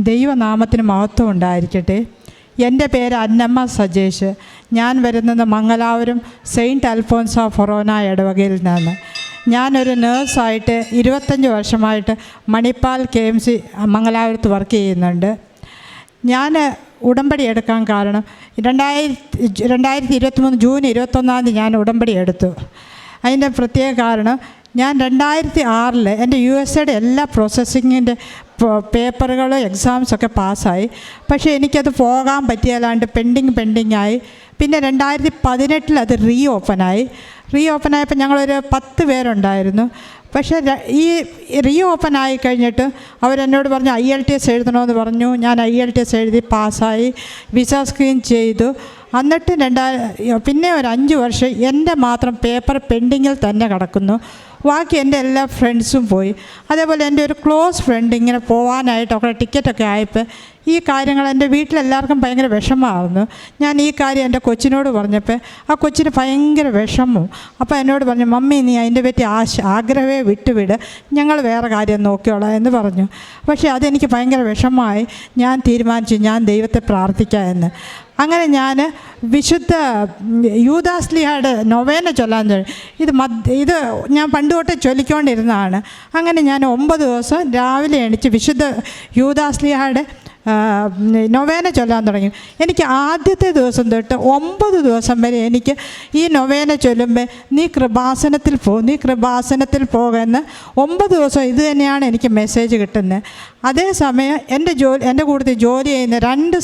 ദൈവനാമത്തിന് മഹത്വം ഉണ്ടായിരിക്കട്ടെ. എന്റെ പേര് അന്നമ്മ സജേഷ്. ഞാൻ വരുന്നത് മംഗലാപുരം സെയിന്റ് അൽഫോൻസ ഫൊറോന ഇടവകയിൽ നിന്നാണ്. ഞാനൊരു നേഴ്സായിട്ട് ഇരുപത്തഞ്ച് വർഷമായിട്ട് മണിപ്പാൽ കെ എം സി മംഗലാപുരത്ത് വർക്ക് ചെയ്യുന്നുണ്ട്. ഞാൻ ഉടമ്പടി എടുക്കാൻ കാരണം രണ്ടായിരത്തി രണ്ടായിരത്തി ഇരുപത്തിമൂന്ന് ജൂൺ ഇരുപത്തൊന്നാം തീയതി ഞാൻ ഉടമ്പടി എടുത്തു. അതിന്റെ പ്രത്യേക കാരണം ഞാൻ രണ്ടായിരത്തി ആറിൽ എന്റെ യു എസ് എയുടെ എല്ലാ പ്രോസസ്സിങ്ങിന്റെ പേപ്പറുകൾ എക്സാംസൊക്കെ പാസ്സായി. പക്ഷേ എനിക്കത് പോകാൻ പറ്റിയല്ലാണ്ട് പെൻഡിങ് പെൻഡിങ് ആയി പിന്നെ രണ്ടായിരത്തി പതിനെട്ടിൽ അത് റീ ഓപ്പണായി റീ ഓപ്പണായപ്പോൾ ഞങ്ങളൊരു പത്ത് പേരുണ്ടായിരുന്നു. പക്ഷേ ഈ റീ ഓപ്പൺ ആയി കഴിഞ്ഞിട്ട് അവരെന്നോട് പറഞ്ഞു ഐ എൽ ടി എസ് എഴുതണമെന്ന് പറഞ്ഞു. ഞാൻ ഐ എൽ ടി എസ് എഴുതി പാസ്സായി. വിസ സ്ക്രീൻ ചെയ്തു. എന്നിട്ട് രണ്ടായിരം പിന്നെ ഒരു അഞ്ച് വർഷം എന്റെ മാത്രം പേപ്പർ പെൻഡിങ്ങിൽ തന്നെ കിടക്കുന്നു. ബാക്കി എന്റെ എല്ലാ ഫ്രണ്ട്സും പോയി. അതേപോലെ എന്റെ ഒരു ക്ലോസ് ഫ്രണ്ട് ഇങ്ങനെ പോകാനായിട്ടൊക്കെ ടിക്കറ്റൊക്കെ ആയപ്പോൾ ഈ കാര്യങ്ങൾ എന്റെ വീട്ടിലെല്ലാവർക്കും ഭയങ്കര വിഷമമായിരുന്നു ഞാൻ ഈ കാര്യം എന്റെ കൊച്ചിനോട് പറഞ്ഞപ്പോൾ ആ കൊച്ചിന് ഭയങ്കര വിഷമവും അപ്പോൾ എന്നോട് പറഞ്ഞു മമ്മി നീ അതിന്റെ പറ്റി ആശ ആഗ്രഹമേ വിട്ടുവിട്. ഞങ്ങൾ വേറെ കാര്യം നോക്കിയോളാം എന്ന് പറഞ്ഞു. പക്ഷേ അതെനിക്ക് ഭയങ്കര വിഷമമായി. ഞാൻ തീരുമാനിച്ചു ഞാൻ ദൈവത്തെ പ്രാർത്ഥിക്കാം എന്ന്. അങ്ങനെ ഞാൻ വിശുദ്ധ യൂദാസ്ലിഹയുടെ നൊവേന ചൊല്ലാൻ ഇത് മദ് ഇത് ഞാൻ പണ്ട് തൊട്ട് ചൊല്ലിക്കൊണ്ടിരുന്നതാണ്. അങ്ങനെ ഞാൻ ഒമ്പത് ദിവസം രാവിലെ എണീച്ച് വിശുദ്ധ യൂദാസ്ലിഹയുടെ നൊവേന ചൊല്ലാൻ തുടങ്ങി. എനിക്ക് ആദ്യത്തെ ദിവസം തൊട്ട് ഒമ്പത് ദിവസം വരെ എനിക്ക് ഈ നൊവേന ചൊല്ലുമ്പോൾ നീ കൃപാസനത്തിൽ പോ നീ കൃപാസനത്തിൽ പോകുമെന്ന് ഒമ്പത് ദിവസം ഇത് തന്നെയാണ് എനിക്ക് മെസ്സേജ് കിട്ടുന്നത് അതേസമയം എന്റെ ജോലി എന്റെ കൂട്ടത്തിൽ ജോലി ചെയ്യുന്ന രണ്ട്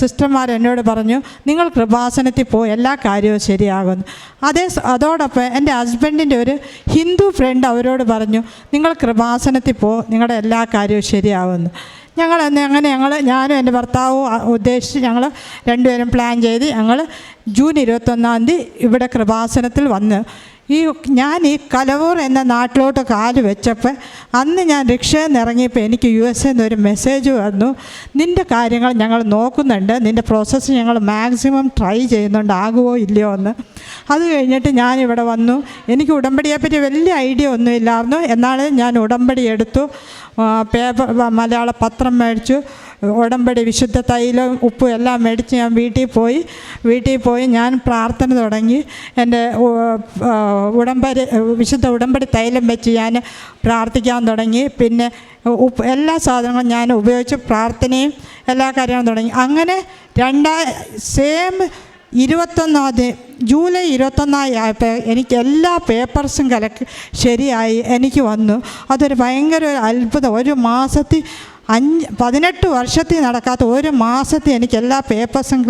സിസ്റ്റർമാർ എന്നോട് പറഞ്ഞു നിങ്ങൾ കൃപാസനത്തിൽ പോ എല്ലാ കാര്യവും ശരിയാകുന്നു. അതേ അതോടൊപ്പം എന്റെ ഹസ്ബൻഡിന്റെ ഒരു ഹിന്ദു ഫ്രണ്ട് അവരോട് പറഞ്ഞു നിങ്ങൾ കൃപാസനത്തിൽ പോ നിങ്ങളുടെ എല്ലാ കാര്യവും ശരിയാകുന്നു. ഞങ്ങൾ അങ്ങനെ ഞങ്ങൾ ഞാനും എന്റെ ഭർത്താവും ഉദ്ദേശിച്ച് ഞങ്ങൾ രണ്ടുപേരും പ്ലാൻ ചെയ്ത് ഞങ്ങൾ ജൂൺ ഇരുപത്തൊന്നാം തീയതി ഇവിടെ കൃപാസനത്തിൽ വന്ന്. ഈ ഞാൻ ഈ കലവൂർ എന്ന നാട്ടിലോട്ട് കാൽ വെച്ചപ്പോൾ അന്ന് ഞാൻ റിക്ഷയിൽ നിന്ന് ഇറങ്ങിയപ്പോൾ എനിക്ക് യു എസ് എ ഒരു മെസ്സേജ് വന്നു. നിന്റെ കാര്യങ്ങൾ ഞങ്ങൾ നോക്കുന്നുണ്ട്. നിന്റെ പ്രോസസ്സ് ഞങ്ങൾ മാക്സിമം ട്രൈ ചെയ്യുന്നുണ്ട്. ആകുമോ ഇല്ലയോ എന്ന്. അത് കഴിഞ്ഞിട്ട് ഞാൻ ഇവിടെ വന്നു. എനിക്ക് ഉടമ്പടിയെപ്പറ്റി വലിയ ഐഡിയ ഒന്നും ഇല്ലായിരുന്നു എന്നാൽ ഞാൻ ഉടമ്പടി എടുത്തു. പേപ്പർ മലയാള പത്രം മേടിച്ചു. ഉടമ്പടി വിശുദ്ധ തൈലം ഉപ്പും എല്ലാം മേടിച്ച് ഞാൻ വീട്ടിൽ പോയി. വീട്ടിൽ പോയി ഞാൻ പ്രാർത്ഥന തുടങ്ങി. എന്റെ ഉടമ്പടി വിശുദ്ധ ഉടമ്പടി തൈലം വെച്ച് ഞാൻ പ്രാർത്ഥിക്കാൻ തുടങ്ങി. പിന്നെ ഉപ്പ് എല്ലാ സാധനങ്ങളും ഞാൻ ഉപയോഗിച്ച് പ്രാർത്ഥനയും എല്ലാ കാര്യങ്ങളും തുടങ്ങി. അങ്ങനെ രണ്ടാ സെയിം ഇരുപത്തൊന്നാം ജൂലൈ ഇരുപത്തൊന്നായി ആയപ്പോൾ എനിക്ക് എല്ലാ പേപ്പർസും കലക്ക് ശരിയായി എനിക്ക് വന്നു. അതൊരു ഭയങ്കര ഒരു അത്ഭുതം. ഒരു മാസത്തിൽ അഞ്ച് പതിനെട്ട് വർഷത്തിൽ നടക്കാത്ത ഒരു മാസത്തിൽ എനിക്ക് എല്ലാ പേപ്പേഴ്സും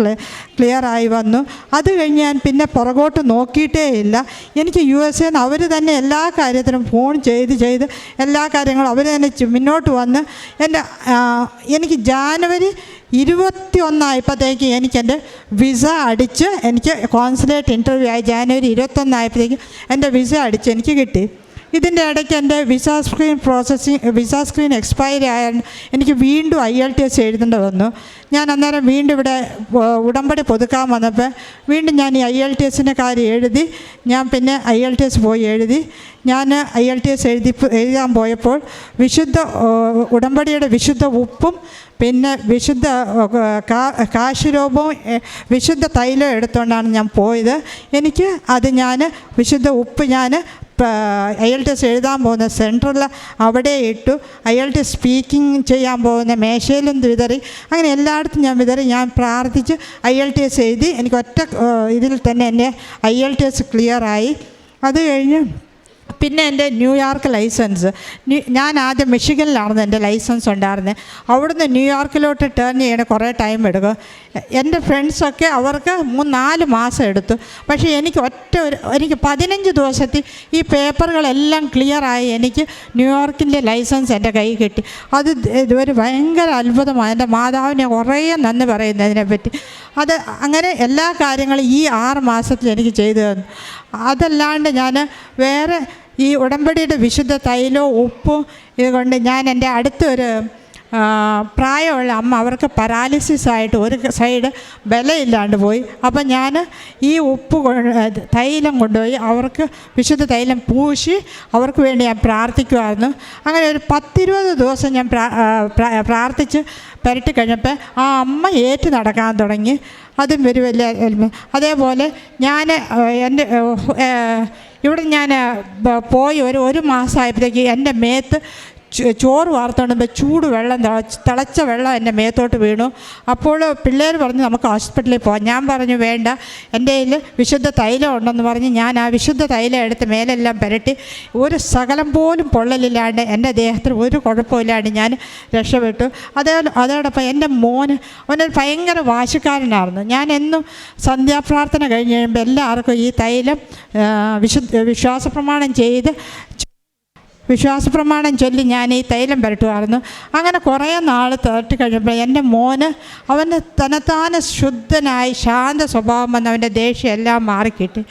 ക്ലിയർ ആയി വന്നു. അത് കഴിഞ്ഞ് ഞാൻ പിന്നെ പുറകോട്ട് നോക്കിയിട്ടേ ഇല്ല. എനിക്ക് യു എസ് എന്ന് അവർ തന്നെ എല്ലാ കാര്യത്തിനും ഫോൺ ചെയ്ത് ചെയ്ത് എല്ലാ കാര്യങ്ങളും അവർ തന്നെ മുന്നോട്ട് വന്ന് എന്റെ എനിക്ക് ജാനുവരി ഇരുപത്തി ഒന്നായപ്പോഴത്തേക്ക് എനിക്ക് എന്റെ വിസ അടിച്ച് എനിക്ക് കോൺസുലേറ്റ് ഇന്റർവ്യൂ ആയി. ജാനുവരി ഇരുപത്തൊന്നായപ്പോഴത്തേക്ക് എന്റെ വിസ അടിച്ച് എനിക്ക് കിട്ടി. ഇതിന്റെ ഇടയ്ക്ക് എന്റെ visa screen processing visa screen expiry ആയാൽ എനിക്ക് വീണ്ടും ഐ എൽ ടി എസ് എഴുതേണ്ടി വന്നു. ഞാൻ അന്നേരം വീണ്ടും ഇവിടെ ഉടമ്പടി പുതുക്കാൻ വന്നപ്പോൾ വീണ്ടും ഞാൻ ഈ ഐ എൽ ടി എസിന്റെ കാര്യം എഴുതി ഞാൻ പിന്നെ ഐ എൽ ടി എസ് പോയി എഴുതി. ഞാൻ ഐ എൽ ടി എസ് എഴുതി എഴുതാൻ പോയപ്പോൾ വിശുദ്ധ ഉടമ്പടിയുടെ വിശുദ്ധ ഉപ്പും പിന്നെ വിശുദ്ധ കാശുരൂപവും വിശുദ്ധ തൈലം എടുത്തുകൊണ്ടാണ് ഞാൻ പോയത്. എനിക്ക് അത് ഞാൻ വിശുദ്ധ ഉപ്പ് ഞാൻ ഐ എൽ ടി എസ് എഴുതാൻ പോകുന്ന സെന്ററിൽ അവിടെ ഇട്ടു. ഐ എൽ ടി സ്പീക്കിംഗ് ചെയ്യാൻ പോകുന്ന മേശയിലും വിതറി. അങ്ങനെ എല്ലായിടത്തും ഞാൻ വിതറി. ഞാൻ പ്രാർത്ഥിച്ച്. ഐ എൽ ടി എസ് എഴുതി. എനിക്ക് ഒറ്റ ഇതിൽ തന്നെ എന്റെ ഐ എൽ ടി എസ് ക്ലിയറായി അത് കഴിഞ്ഞ് പിന്നെ എന്റെ ന്യൂയോർക്ക് ലൈസൻസ്. ഞാൻ ആദ്യം മിഷിഗനിലായിരുന്നു എന്റെ ലൈസൻസ് ഉണ്ടായിരുന്നത്. അവിടുന്ന് ന്യൂയോർക്കിലോട്ട് ടേൺ ചെയ്യണ കുറേ ടൈം എടുക്കും. എന്റെ ഫ്രണ്ട്സൊക്കെ അവർക്ക് മൂന്ന് നാല് മാസം എടുത്തു. പക്ഷേ എനിക്ക് ഒറ്റ ഒരു എനിക്ക് പതിനഞ്ച് ദിവസത്തിൽ ഈ പേപ്പറുകളെല്ലാം ക്ലിയറായി എനിക്ക് ന്യൂയോർക്കിന്റെ ലൈസൻസ് എന്റെ കൈ കിട്ടി. അത് ഇതൊരു ഭയങ്കര അത്ഭുതമാണ്. എന്റെ മാതാവിനെ കുറേ നന്ദി പറയുന്നതിനെപ്പറ്റി. അത് അങ്ങനെ എല്ലാ കാര്യങ്ങളും ഈ ആറ് മാസത്തിൽ എനിക്ക് ചെയ്തു തന്നു. അതല്ലാണ്ട് ഞാൻ വേറെ ഈ ഉടമ്പടിയുടെ വിശുദ്ധ തൈലോ ഉപ്പും ഇതുകൊണ്ട് ഞാൻ എന്റെ അടുത്തൊരു പ്രായമുള്ള അമ്മ അവർക്ക് പരാലിസിസ് ആയിട്ട് ഒരു സൈഡ് ബലയില്ലാണ്ട് പോയി. അപ്പം ഞാൻ ഈ ഉപ്പ് തൈലം കൊണ്ടുപോയി അവർക്ക് വിശുദ്ധ തൈലം പൂശി അവർക്ക് വേണ്ടി ഞാൻ പ്രാർത്ഥിക്കുമായിരുന്നു അങ്ങനെ ഒരു പത്തിരുപത് ദിവസം ഞാൻ പ്രാർത്ഥിച്ച് പുരട്ടി കഴിഞ്ഞപ്പോൾ ആ അമ്മ ഏറ്റു നടക്കാൻ തുടങ്ങി. അതും ഒരു വലിയ അതേപോലെ ഞാൻ എന്റെ ഇവിടെ ഞാൻ പോയി ഒരു ഒരു മാസമായപ്പോഴത്തേക്ക് എന്റെ മേത്ത് ചോറ് വാർത്തോണ്ടുമ്പോൾ ചൂട് വെള്ളം തിളച്ച വെള്ളം എന്റെ മേത്തോട്ട് വീണു. അപ്പോൾ പിള്ളേർ പറഞ്ഞു നമുക്ക് ഹോസ്പിറ്റലിൽ പോകാം ഞാൻ പറഞ്ഞു വേണ്ട. എന്റെ കയ്യിൽ വിശുദ്ധ തൈലം ഉണ്ടെന്ന് പറഞ്ഞ് ഞാൻ ആ വിശുദ്ധ തൈലം എടുത്ത് മേലെല്ലാം പുരട്ടി ഒരു സകലം പോലും പൊള്ളലില്ലാണ്ട് എന്റെ ദേഹത്തിന് ഒരു കുഴപ്പമില്ലാണ്ട് ഞാൻ രക്ഷപ്പെട്ടു. അതേ അതോടൊപ്പം എന്റെ മോന് അവനൊരു ഭയങ്കര വാശിക്കാരനായിരുന്നു. ഞാൻ എന്നും സന്ധ്യാപ്രാർത്ഥന കഴിഞ്ഞ് കഴിയുമ്പോൾ എല്ലാവർക്കും ഈ തൈലം വിശുദ്ധ വിശ്വാസ പ്രമാണം ചെയ്ത് വിശ്വാസപ്രമാണം ചൊല്ലി ഞാൻ ഈ തൈലം പുരട്ടുമായിരുന്നു അങ്ങനെ കുറേ നാൾ തേർട്ടി കഴിഞ്ഞപ്പോൾ എന്റെ മോന് അവന് തനത്താന ശുദ്ധനായി ശാന്ത സ്വഭാവം വന്ന് അവന്റെ ദേഷ്യം എല്ലാം മാറിക്കിട്ടി.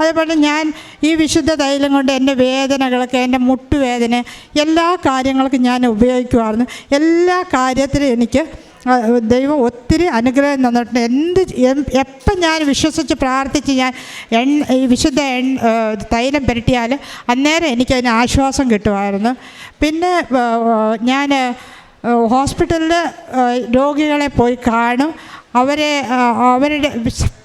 അതേപോലെ ഞാൻ ഈ വിശുദ്ധ തൈലം കൊണ്ട് എന്റെ വേദനകളൊക്കെ എന്റെ മുട്ടുവേദന എല്ലാ കാര്യങ്ങൾക്കും ഞാൻ ഉപയോഗിക്കുമായിരുന്നു എല്ലാ കാര്യത്തിലും എനിക്ക് ദൈവം ഒത്തിരി അനുഗ്രഹം തന്നിട്ടുണ്ട്. എന്ത് എപ്പം ഞാൻ വിശ്വസിച്ച് പ്രാർത്ഥിച്ച് ഞാൻ എണ്ണ ഈ വിശുദ്ധ എണ്ണ തൈലം പുരട്ടിയാൽ അന്നേരം എനിക്കതിന് ആശ്വാസം കിട്ടുമായിരുന്നു. പിന്നെ ഞാൻ ഹോസ്പിറ്റലിൽ രോഗികളെ പോയി കാണും. അവരെ അവരുടെ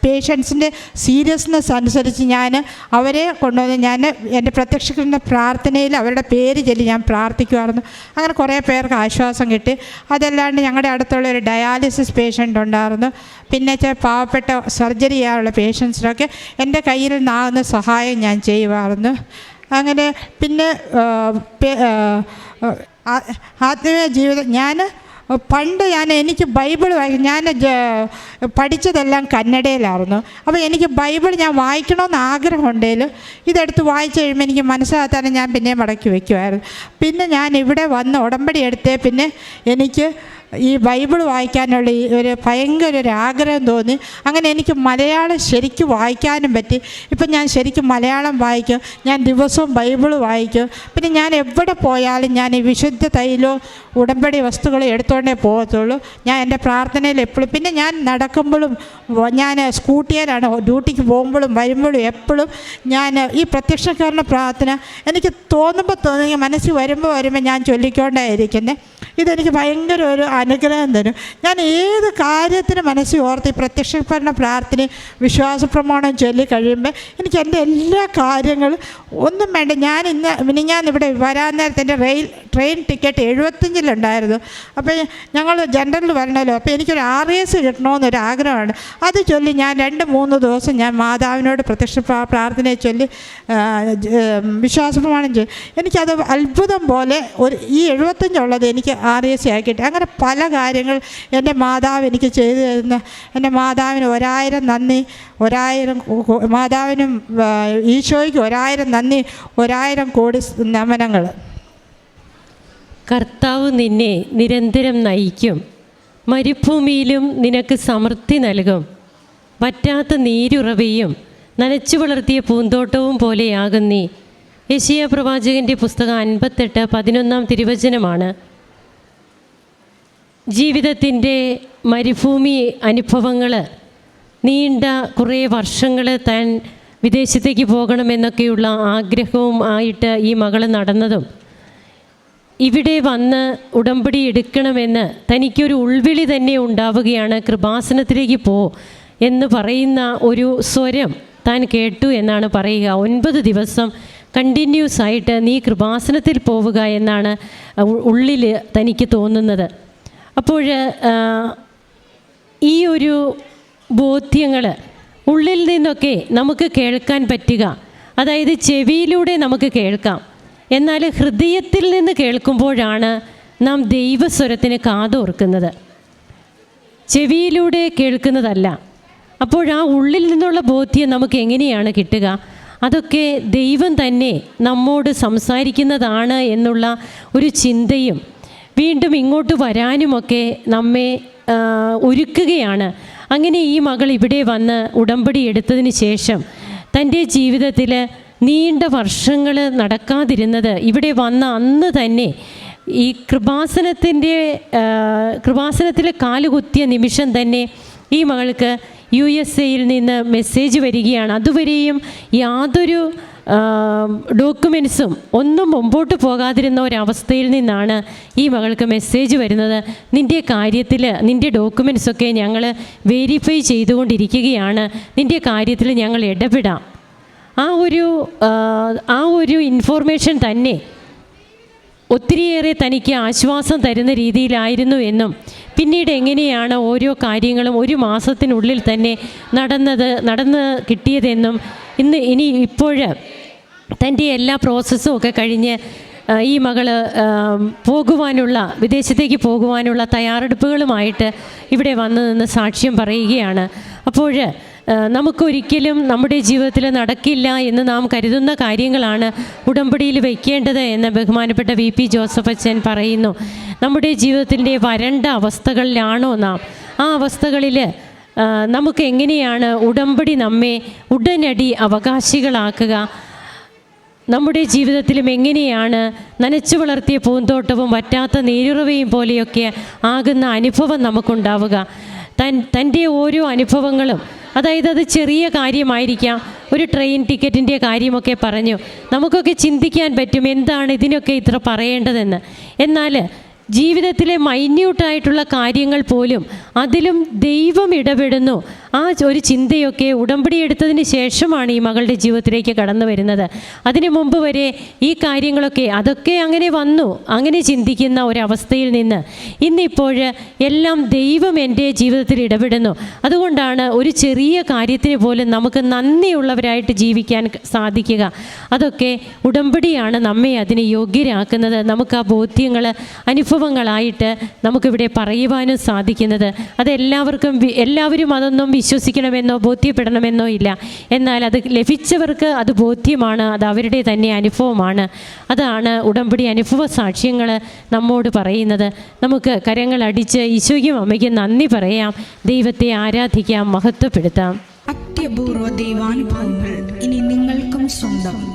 പേഷ്യൻസിന്റെ സീരിയസ്നെസ് അനുസരിച്ച് ഞാൻ അവരെ കൊണ്ടുവന്ന് ഞാൻ എന്റെ പ്രത്യക്ഷിക്കുന്ന പ്രാർത്ഥനയിൽ അവരുടെ പേര് ചൊല്ലി ഞാൻ പ്രാർത്ഥിക്കുമായിരുന്നു അങ്ങനെ കുറേ പേർക്ക് ആശ്വാസം കിട്ടി. അതല്ലാണ്ട് ഞങ്ങളുടെ അടുത്തുള്ള ഒരു ഡയാലിസിസ് പേഷ്യന്റ് ഉണ്ടായിരുന്നു. പിന്നെ ചില പാവപ്പെട്ട സർജറി ചെയ്യാനുള്ള പേഷ്യൻസിനൊക്കെ എന്റെ കയ്യിൽ നിന്നാകുന്ന സഹായം ഞാൻ ചെയ്യുമായിരുന്നു അങ്ങനെ പിന്നെ ആത്മീയ ജീവിതം ഞാൻ പണ്ട് ഞാൻ എനിക്ക് ബൈബിൾ വായി ഞാൻ പഠിച്ചതെല്ലാം കന്നഡയിലായിരുന്നു. അപ്പോൾ എനിക്ക് ബൈബിൾ ഞാൻ വായിക്കണമെന്ന് ആഗ്രഹമുണ്ടെങ്കിലും ഇതെടുത്ത് വായിച്ചു കഴിയുമ്പോൾ എനിക്ക് മനസ്സിലാകാതെ ഞാൻ പിന്നെ മടക്കി വയ്ക്കുമായിരുന്നു. പിന്നെ ഞാൻ ഇവിടെ വന്ന് ഉടമ്പടി എടുത്തേ പിന്നെ എനിക്ക് ഈ ബൈബിൾ വായിക്കാനുള്ള ഒരു ഭയങ്കര ഒരു ആഗ്രഹം തോന്നി. അങ്ങനെ എനിക്ക് മലയാളം ശരിക്കും വായിക്കാനും പറ്റി. ഇപ്പം ഞാൻ ശരിക്കും മലയാളം വായിക്കും. ഞാൻ ദിവസവും ബൈബിൾ വായിക്കും. പിന്നെ ഞാൻ എവിടെ പോയാലും ഞാൻ ഈ വിശുദ്ധ തൈലവും ഉടമ്പടി വസ്തുക്കളും എടുത്തോണ്ടേ പോകത്തുള്ളൂ. ഞാൻ എന്റെ പ്രാർത്ഥനയിൽ എപ്പോഴും പിന്നെ ഞാൻ നടക്കുമ്പോഴും ഞാൻ സ്കൂട്ടിയിലാണ് ഡ്യൂട്ടിക്ക് പോകുമ്പോഴും വരുമ്പോഴും എപ്പോഴും ഞാൻ ഈ പ്രത്യക്ഷക്കാരന്റെ പ്രാർത്ഥന എനിക്ക് തോന്നുമ്പോൾ തോന്നി മനസ്സിൽ വരുമ്പോൾ വരുമ്പോൾ ഞാൻ ചൊല്ലിക്കൊണ്ടേയിരിക്കുന്നത് ഇതെനിക്ക് ഭയങ്കര ഒരു അനുഗ്രഹം തരും. ഞാൻ ഏത് കാര്യത്തിന് മനസ്സിൽ ഓർത്ത് ഈ പ്രാർത്ഥന പ്രാർത്ഥനയും വിശ്വാസ പ്രമാണം ചൊല്ലി കഴിയുമ്പോൾ എനിക്ക് എന്റെ എല്ലാ കാര്യങ്ങളും ഒന്നും വേണ്ട. ഞാൻ ഇന്ന് ഇനി ഞാൻ ഇവിടെ വരാൻ നേരത്തെ എന്റെ റെയിൽ ട്രെയിൻ ടിക്കറ്റ് എഴുപത്തഞ്ചിലുണ്ടായിരുന്നു അപ്പോൾ ഞങ്ങൾ ജനറലിൽ വരണമല്ലോ അപ്പോൾ എനിക്കൊരു ആർ എസ് കിട്ടണമെന്നൊരു ആഗ്രഹമാണ്. അത് ചൊല്ലി ഞാൻ രണ്ട് മൂന്ന് ദിവസം ഞാൻ മാതാവിനോട് പ്രത്യക്ഷ പ്രാ- പ്രാർത്ഥനയെ ചൊല്ലി വിശ്വാസപ്രമാണം ചൊല്ലി എനിക്കത് അത്ഭുതം പോലെ ഒരു ഈ എഴുപത്തഞ്ചുള്ളത് എനിക്ക് ആർ എസ് ആക്കിയിട്ട് അങ്ങനെ പല കാര്യങ്ങൾ എന്റെ മാതാവ് എനിക്ക് ചെയ്തു തരുന്ന എന്റെ മാതാവിന് ഒരായിരം നന്ദി ഒരായിരം മാതാവിനും ഈശോയ്ക്ക് ഒരായിരം നന്ദി ഒരായിരം കോടി നമനങ്ങൾ കർത്താവ് നിന്നെ നിരന്തരം നയിക്കും. മരുഭൂമിയിലും നിനക്ക് സമൃദ്ധി നൽകും. പറ്റാത്ത നീരുറവയും നനച്ചു വളർത്തിയ പൂന്തോട്ടവും പോലെയാകും നീ. യശിയ പ്രവാചകന്റെ പുസ്തകം അൻപത്തെട്ട് പതിനൊന്നാം തിരുവചനമാണ്. ജീവിതത്തിന്റെ മരുഭൂമി അനുഭവങ്ങൾ നീണ്ട കുറേ വർഷങ്ങൾ താൻ വിദേശത്തേക്ക് പോകണമെന്നൊക്കെയുള്ള ആഗ്രഹവും ആയിട്ട് ഈ മകൾ നടന്നതും. ഇവിടെ വന്ന് ഉടമ്പടി എടുക്കണമെന്ന് തനിക്കൊരു ഉൾവിളി തന്നെ ഉണ്ടാവുകയാണ് കൃപാസനത്തിലേക്ക് പോ എന്ന് പറയുന്ന ഒരു സ്വരം താൻ കേട്ടു എന്നാണ് പറയുക. ഒൻപത് ദിവസം കണ്ടിന്യൂസ് ആയിട്ട് നീ കൃപാസനത്തിൽ പോവുക എന്നാണ് ഉള്ളിൽ തനിക്ക് തോന്നുന്നത്. അപ്പോൾ ഈ ഒരു ബോധ്യങ്ങൾ ഉള്ളിൽ നിന്നൊക്കെ നമുക്ക് കേൾക്കാൻ പറ്റുക. അതായത് ചെവിയിലൂടെ നമുക്ക് കേൾക്കാം. എന്നാൽ ഹൃദയത്തിൽ നിന്ന് കേൾക്കുമ്പോഴാണ് നാം ദൈവസ്വരത്തിന് കാതോർക്കുന്നത്. ചെവിയിലൂടെ കേൾക്കുന്നതല്ല. അപ്പോൾ ആ ഉള്ളിൽ നിന്നുള്ള ബോധ്യം നമുക്ക് എങ്ങനെയാണ് കിട്ടുക? അതൊക്കെ ദൈവം തന്നെ നമ്മോട് സംസാരിക്കുന്നതാണ് എന്നുള്ള ഒരു ചിന്തയും വീണ്ടും ഇങ്ങോട്ട് വരാനുമൊക്കെ നമ്മെ ഒരുക്കുകയാണ്. അങ്ങനെ ഈ മകൾ ഇവിടെ വന്ന് ഉടമ്പടി എടുത്തതിന് ശേഷം തന്റെ ജീവിതത്തിൽ നീണ്ട വർഷങ്ങൾ നടക്കാതിരുന്നത് ഇവിടെ വന്ന അന്ന് തന്നെ ഈ കൃപാസനത്തിന്റെ കൃപാസനത്തിൽ കാലുകുത്തിയ നിമിഷം തന്നെ ഈ മകൾക്ക് യു എസ് എയിൽ നിന്ന് മെസ്സേജ് വരികയാണ്. അതുവരെയും യാതൊരു ഡോക്യുമെൻസും ഒന്നും മുമ്പോട്ട് പോകാതിരുന്ന ഒരവസ്ഥയിൽ നിന്നാണ് ഈ മകൾക്ക് മെസ്സേജ് വരുന്നത്. നിന്റെ കാര്യത്തിൽ നിന്റെ ഡോക്യുമെൻസൊക്കെ ഞങ്ങൾ വെരിഫൈ ചെയ്തുകൊണ്ടിരിക്കുകയാണ്. നിന്റെ കാര്യത്തിൽ ഞങ്ങൾ ഇടപെടാം. ആ ഒരു ആ, ഒരു ഇൻഫോർമേഷൻ തന്നെ ഒത്തിരിയേറെ തനിക്ക് ആശ്വാസം തരുന്ന രീതിയിലായിരുന്നു എന്നും പിന്നീട് എങ്ങനെയാണ് ഓരോ കാര്യങ്ങളും ഒരു മാസത്തിനുള്ളിൽ തന്നെ നടന്നത് നടന്ന് കിട്ടിയതെന്നും ഇന്ന് ഇനി ഇപ്പോൾ തന്റെ എല്ലാ പ്രോസസ്സും ഒക്കെ കഴിഞ്ഞ് ഈ മകൾ പോകുവാനുള്ള വിദേശത്തേക്ക് പോകുവാനുള്ള തയ്യാറെടുപ്പുകളുമായിട്ട് ഇവിടെ വന്നു നിന്ന് സാക്ഷ്യം പറയുകയാണ്. അപ്പോൾ നമുക്കൊരിക്കലും നമ്മുടെ ജീവിതത്തിൽ നടക്കില്ല എന്ന് നാം കരുതുന്ന കാര്യങ്ങളാണ് ഉടമ്പടിയിൽ വയ്ക്കേണ്ടത് എന്ന് ബഹുമാനപ്പെട്ട വി പി ജോസഫ് അച്ഛൻ പറയുന്നു. നമ്മുടെ ജീവിതത്തിന്റെ വരണ്ട അവസ്ഥകളിലാണോ നാം? ആ അവസ്ഥകളിൽ നമുക്ക് എങ്ങനെയാണ് ഉടമ്പടി നമ്മെ ഉടനടി അവകാശികളാക്കുക? നമ്മുടെ ജീവിതത്തിലും എങ്ങനെയാണ് നനച്ചു വളർത്തിയ പൂന്തോട്ടവും വറ്റാത്ത നീരുറവയും പോലെയൊക്കെ ആകുന്ന അനുഭവം നമുക്കുണ്ടാവുക. തൻ തന്റെ ഓരോ അനുഭവങ്ങളും അതായത് അത് ചെറിയ കാര്യമായിരിക്കാം. ഒരു ട്രെയിൻ ടിക്കറ്റിന്റെ കാര്യമൊക്കെ പറഞ്ഞു. നമുക്കൊക്കെ ചിന്തിക്കാൻ പറ്റും എന്താണ് ഇതിനൊക്കെ ഇത്ര പറയേണ്ടതെന്ന്. എന്നാൽ ജീവിതത്തിലെ മൈന്യൂട്ടായിട്ടുള്ള കാര്യങ്ങൾ പോലും അതിലും ദൈവം ഇടപെടുന്നു. ആ ഒരു ചിന്തയൊക്കെ ഉടമ്പടി എടുത്തതിന് ശേഷമാണ് ഈ മകളുടെ ജീവിതത്തിലേക്ക് കടന്നു വരുന്നത്. അതിനു മുമ്പ് വരെ ഈ കാര്യങ്ങളൊക്കെ അതൊക്കെ അങ്ങനെ വന്നു. അങ്ങനെ ചിന്തിക്കുന്ന ഒരവസ്ഥയിൽ നിന്ന് ഇന്നിപ്പോൾ എല്ലാം ദൈവം എന്റെ ജീവിതത്തിൽ ഇടപെടുന്നു. അതുകൊണ്ടാണ് ഒരു ചെറിയ കാര്യത്തിന് പോലും നമുക്ക് നന്ദിയുള്ളവരായിട്ട് ജീവിക്കാൻ സാധിക്കുക. അതൊക്കെ ഉടമ്പടിയാണ് നമ്മെ അതിന് യോഗ്യരാക്കുന്നത്. നമുക്ക് ആ ബോധ്യങ്ങൾ അനുഭവങ്ങളായിട്ട് നമുക്കിവിടെ പറയുവാനും സാധിക്കുന്നത്. അത് എല്ലാവർക്കും എല്ലാവരും അതൊന്നും വിശ്വസിക്കണമെന്നോ ബോധ്യപ്പെടണമെന്നോ ഇല്ല. എന്നാൽ അത് ലഭിച്ചവർക്ക് അത് ബോധ്യമാണ് അത് അവരുടെ തന്നെ അനുഭവമാണ്. അതാണ് ഉടമ്പടി അനുഭവ സാക്ഷ്യങ്ങൾ നമ്മോട് പറയുന്നത്. നമുക്ക് കരങ്ങളടിച്ച് ഈശോയ്ക്കും അമ്മയ്ക്കും നന്ദി പറയാം. ദൈവത്തെ ആരാധിക്കാം മഹത്വപ്പെടുത്താം. അത്യപൂർവ ദൈവാനുഭവങ്ങൾ ഇനി നിങ്ങൾക്കും സ്വന്തം.